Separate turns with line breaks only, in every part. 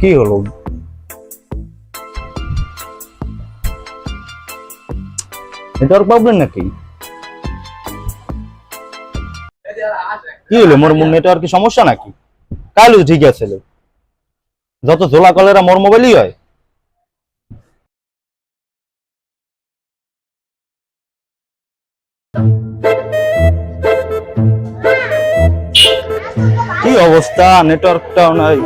কি হলো network problem নাকি কি হলো মোর নেটওয়ার্কে সমস্যা নাকি কালু ঠিক আছে যত ঝোলা কলেরা মোর মোবাইলই হয়। কি অবস্থা? নেটওয়ার্কটাও নাই।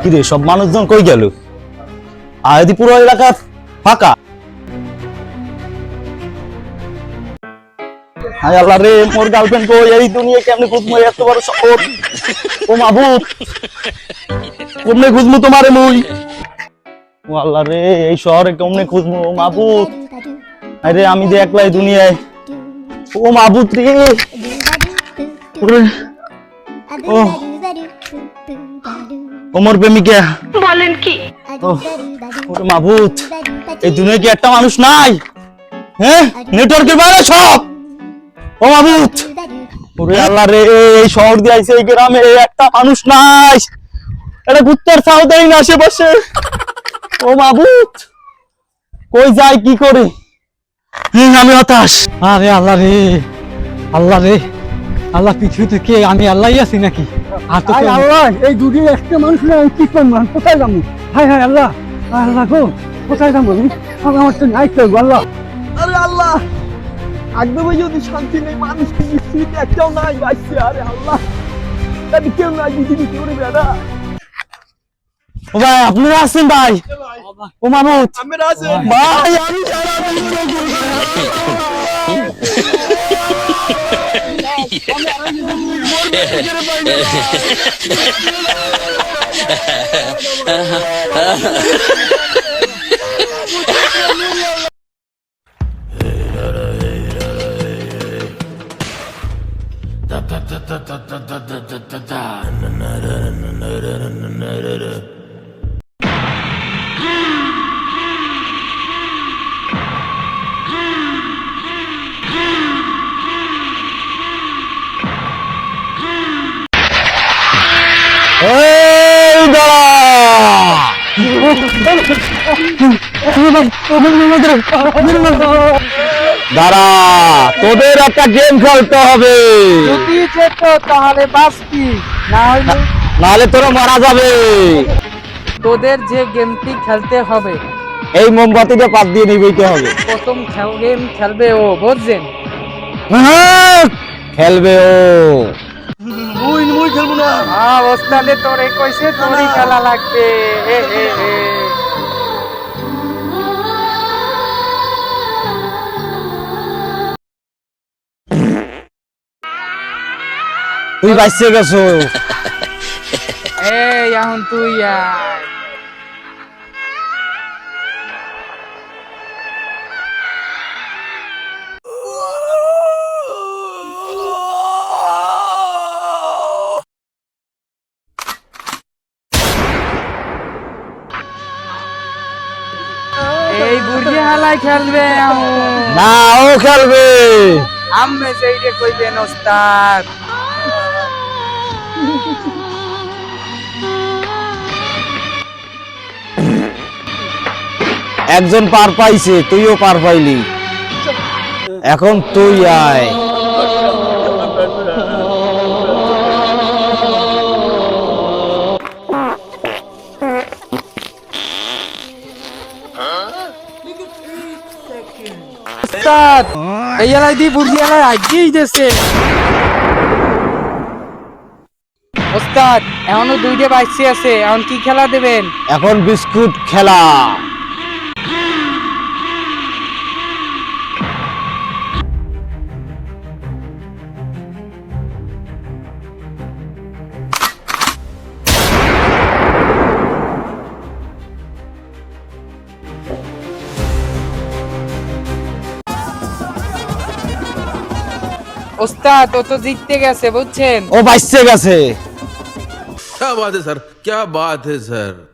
কিরে সব মানুষজন কই গেল? আয়দি পুরো এলাকা ফাঁকা? হায় আল্লাহ রে মোর গার্লফ্রেন্ড কই? এই দুনিয়া কেমনে খুঁজমু এত বড় শহর। ও কেমনে খুঁজমু তোমারে মুই? ও আল্লাহ রে এই শহরে কেমনে খুঁজমু ও মাবুত আরে আমি যে একলাই দুনিয়ায়। ও মাবুত রে। ও। ও মোর প্রেমিকা।
বলেন কি?
ওরে মাবুত এই দুনিয়ায় কি একটা মানুষ নাই? হ্যাঁ? নেটওয়ার্কের বাইরে সব। ও মাবুত ওরে আল্লাহ রে এই শহর দিয়ে আইছে এই গ্রামে একটা মানুষ নাই। এটা গুত্তার না আশেপাশে ও মাবুত কই যায় কি করে? হুম, আমি হতাশ।
আরে আল্লাহ রে আল্লাহ রে আল্লাহ পৃথিবীতে কে? আমি আল্লাহই আছি নাকি? আর তো
আল্লাহ এই দুদিন একটা মানুষ না আমি কি করব? কোথায় যাব? হায় হায় আল্লাহ আল্লাহ গো কোথায় যাব আমি? আমি আমার তো নাই আল্লাহ। আরে আল্লাহ! একদমই যদি শান্তি নেই মানুষ পৃথিবীতে একটাও নাই বাঁচছে আরে আল্লাহ আমি কেউ নাই পৃথিবী কেউ নেই বেড়া
ও ভাই আপনারা আছেন ভাই ও মামুত ভাই আমি সারা এই Hey, দাঁড়া তোদের একটা গেম খেলতে হবে।
তাহলে না হলে
নাহলে তোরা মারা যাবে।
তোদের যে গেমটি খেলতে হবে
এই মোমবাতিটা পাত দিয়ে নিবেইতে হবে?
প্রথম গেম খেলবে ও বুঝছেন?
হ্যাঁ, খেলবে ও।
মুই মুই খেলব না
হ্যাঁ ওস্তাদে তোরে কইছে তোরই খেলা লাগবে। হে হে হে।
তুই বাঁচতে গেছো।
এই এখন তুই আয়। এই বুড়ি হালাই খেলবে
না ও খেলবে।
আমি সেইটা কইবেন ওস্তাদ।
একজন পার পাইছে, তুইও পার পাইলি। এখন তুই আয়।
এই এলাই দি বুড়ি আগেই দেছে ওস্তাদ এখনও দুইটা বাইসি আছে এখন কি খেলা দেবেন?
এখন বিস্কুট খেলা।
ওস্তাদ ও তো জিততে গেছে বুঝছেন?
ও বাইসে গেছে।
क्या बात है सर? क्या बात है सर?